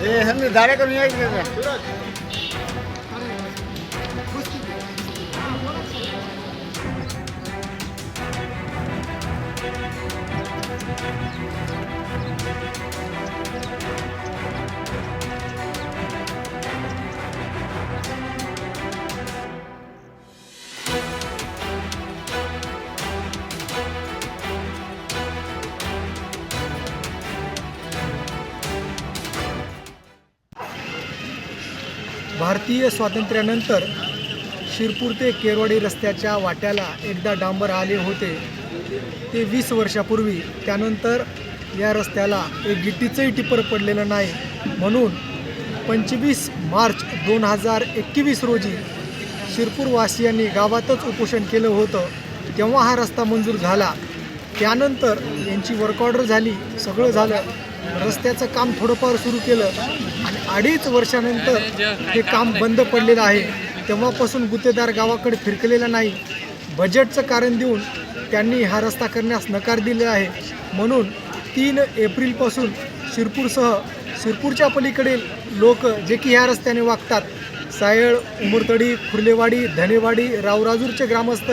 हे ह्यांनी दाड्या करून यायचं भारतीय स्वातंत्र्यानंतर शिरपूर ते केरवाडी रस्त्याच्या वाट्याला एकदा डांबर आले होते. ते वीस वर्षापूर्वी त्यानंतर या रस्त्याला एक गिट्टीचंही टिपर पडलेलं नाही. म्हणून पंचवीस मार्च दोन हजार एकवीस रोजी शिरपूरवासियांनी गावातच उपोषण केलं होतं. तेव्हा हा रस्ता मंजूर झाला. त्यानंतर यांची वर्क ऑर्डर झाली. सगळं झालं. रस्त्याचं काम थोडंफार सुरू केलं. अडीच वर्षानंतर हे काम बंद पडलेलं आहे. तेव्हापासून गुत्तेदार गावाकडे फिरकलेला नाही. बजेटचं कारण देऊन त्यांनी हा रस्ता करण्यास नकार दिले आहे. म्हणून तीन एप्रिलपासून शिरपूरसह शिरपूरच्या पलीकडील लोक जे की ह्या रस्त्याने वागतात सायळ उमरतडी खुर्लेवाडी धनेवाडी रावराजूरचे ग्रामस्थ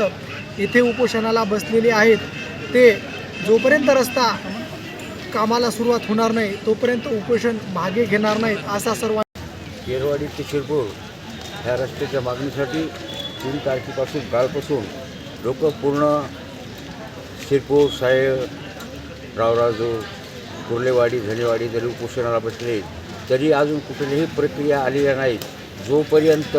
येथे उपोषणाला बसलेले आहेत. ते जोपर्यंत रस्ता कामाला सुरुवात होणार नाही तोपर्यंत उपोषण मागे घेणार नाहीत असा सर्व केरवाडी ते शिरपूर ह्या रस्त्याच्या मागणीसाठी तीन तारखेपासून कालपासून लोक पूर्ण शिरपूर साहेब रावराजू कुर्लेवाडी धनेवाडी जरी उपोषणाला बसले तरी अजून कुठलीही प्रक्रिया आलेल्या नाही. जोपर्यंत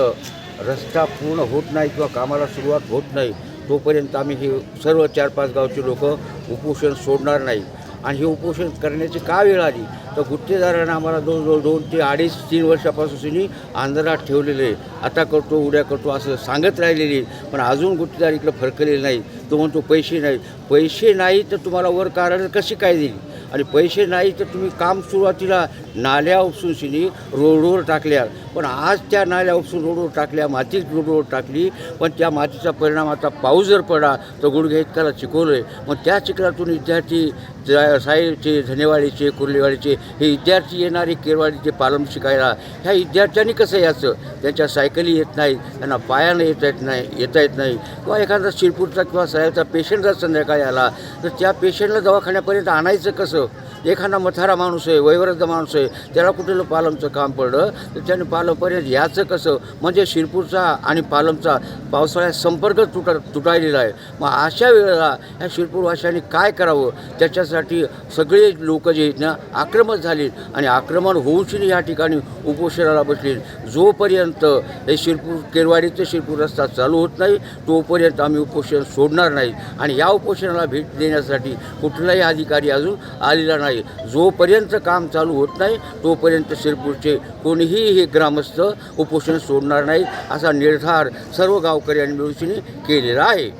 रस्ता पूर्ण होत नाही किंवा कामाला सुरुवात होत नाही तोपर्यंत आम्ही हे सर्व चार पाच गावचे लोक उपोषण सोडणार नाही. आणि हे उपोषण करण्याची का वेळ आली? तर गुत्तेदारांना आम्हाला दोन दोन दोन ते अडीच तीन वर्षापासून आंध्रात ठेवलेले आहे. आता करतो उद्या करतो असं सांगत राहिलेले पण अजून गुत्तेदार इकडं फरकलेले नाही तो म्हणतो पैसे नाही पैसे नाही तर तुम्हाला वर कारण कशी काय दिली आणि पैसे नाही तर तुम्ही काम सुरुवातीला नाल्या उपसून शिनी रोडवर टाकल्या. पण आज त्या नाल्या उपसून रोडवर टाकल्या मातीच रोडवर टाकली. पण त्या मातीचा परिणाम आता पाऊस जर पडला तर गुडघे इतकाला चिकवलं आहे. मग त्या चिखलातून विद्यार्थी साईचे साहेबचे धनेवाडीचे कुर्लेवाडीचे हे विद्यार्थी येणारे केरवाडीचे पालम शिकायला ह्या विद्यार्थ्यांनी कसं यायचं? त्यांच्या सायकली येत नाहीत त्यांना पायानं येता येत नाही येता येत नाही. किंवा एखादा शिरपूरचा किंवा साहेबचा पेशंट जर संध्याकाळी आला तर त्या पेशंटला दवाखान्यापर्यंत आणायचं कसं? एखादा मथारा माणूस आहे वयवृद्ध माणूस आहे त्याला कुठलं पालमचं काम पडलं? तर त्याने पालमपर्यंत याचं कसं? म्हणजे शिरपूरचा आणि पालमचा पावसाळ्यात संपर्क तुटा तुटायलेला आहे. मग अशा वेळेला ह्या शिरपूरवाशांनी काय करावं? त्याच्यासाठी सगळे लोक जे आहेत ना आक्रमक झाले आणि आक्रमण होऊनशी या ठिकाणी उपोषणाला बसले. जोपर्यंत हे शिरपूर केरवाडीचे शिरपूर रस्ता चालू होत नाही तोपर्यंत आम्ही उपोषण सोडणार नाही. आणि या उपोषणाला भेट देण्यासाठी कुठलाही अधिकारी अजून आलेला नाही. नाही. जोपर्यंत काम चालू होत नाही तोपर्यंत शिरपूरचे कोणीही हे ग्रामस्थ उपोषण सोडणार नाही असा निर्धार सर्व गावकऱ्यांनी मिळून केलेला आहे.